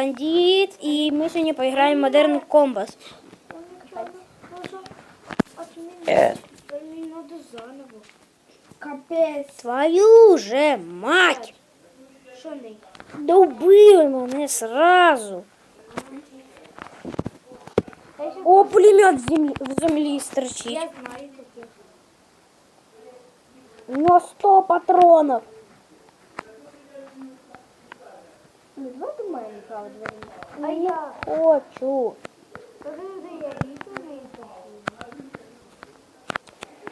Бандит, і ми сьогодні поіграємо в Modern Combat. Е. Мені надо заново. Капець. Твою же мать! Що не? Да убили мене сразу. О, пулемет в землі, в землі стерчить. Я знаю таке. На 100 патронов. Ну, давайте мене право А я. Хочу. Подожди, я.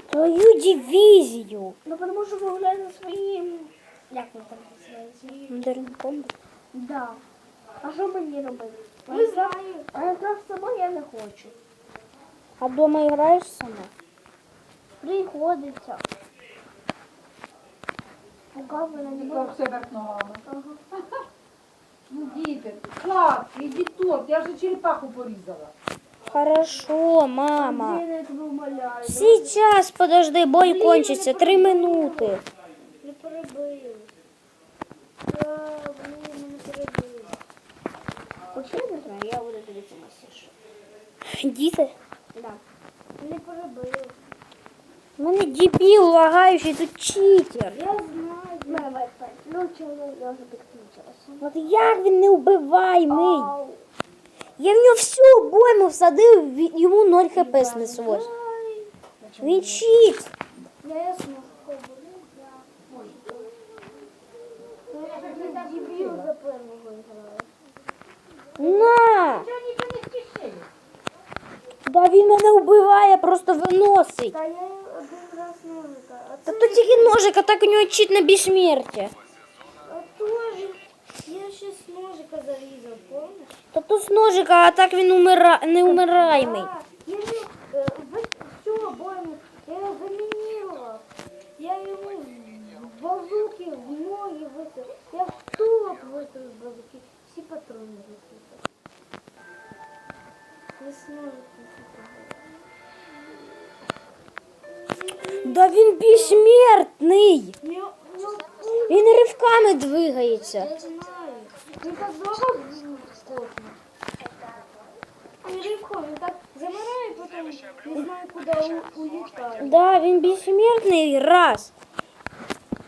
Твою дивізію. Ну, тому що ви гуляєте своїм... Як ви там? Modern Combat. Да. А що мені робити? Не знаю. А якраз сама я не хочу. А дома граєш сама? Приходиться. Пока мене не Как все вверх ногами. Ну, діти? Іди тут, я вже черепаху порізала. Хорошо, мама. Я тебе умоляю. Сейчас, подожди, бой кончится. Три минути. Не перебили. Я, блін, не перебили. Вообще не знаю, я буду дивитися масіш. Діти. Да. Не перебили. У мене дебіл лагаючий, тут читер. Я знаю. Wi-Fi. Ну, чого я вже підключилася. От як він не вбиваємий? Ау. Я в нього всю обойму всадив, ві- йому 0 хп снеслось. Ай. Він чит. Я ясно, що буду. Ну, я за граю. На! Чого нічого не спішили? Да він мене вбиває, просто виносить. Та я один раз ножика. А Та це то тільки ножик, а так у нього чит на безсмертя. Ножика зарізав, помниш? Та то з ножика, а так він умира... не умираємий. Я йому е, всю обойму, я його замінірував. Я йому з базуки в ноги висив. Я в тулок висив з базуки. Всі патрони висив. Не ножиком Да він безсмертний. Він ривками двигається. я знаю. Він так довго скотно. Він ривком, він так замирає, потім не знаю, куди у- улітає. Да, він безсмертний раз.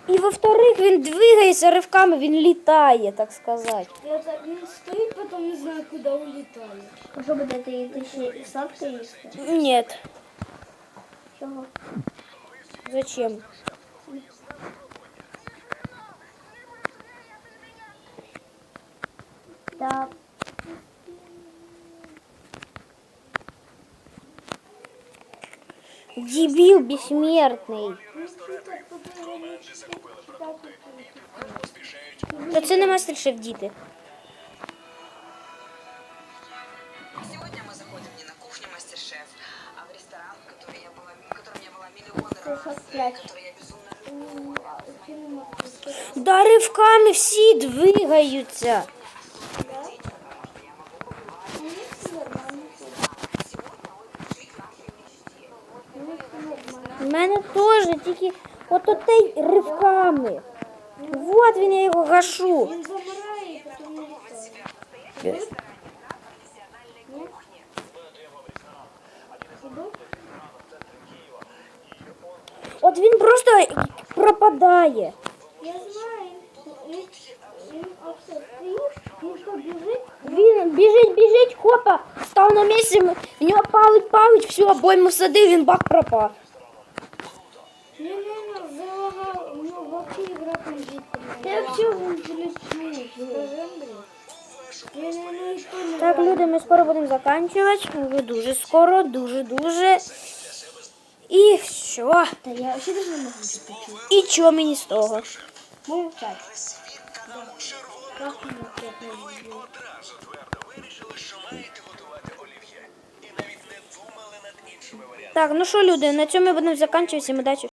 І во-вторых, він двигається ривками, він літає, так сказати. Я так, він стоїть, потім не знаю, куди улітає. А що будете їсти ще сладке їсти? Ні. Чого? Зачем? Да. Дебіл безсмертний. Та це не мастер-шеф, діти. Сегодня мы заходим не на кухню мастер-шеф, а в ресторан, в который я была, в котором я была миллион раз, и который я безумно люблю. Да ривками всі двигаються. У мене теж тільки от отей ривками. Вот він я його гашу. Він замирає, потім не літає. От він просто пропадає. Я знаю. Він, він оце він що біжить, Він біжить, біжить, хопа, став на місці, в нього палить, палить, все, обойму всадив, він бак пропав. Наверное, залагал, ну, вообще играть не жидко. Я вообще и то не Так, люди, ми скоро будемо закінчувати. Ви дуже скоро, дуже-дуже. І все. Да я вообще даже не это І чого мені з того? Молчать. Как мне это не одразу твердо вирішили, що маєте готувати олів'є. І навіть не думали над іншими варіантами. Так, ну що, люди, на цьому ми будемо закінчувати. Всім удачі.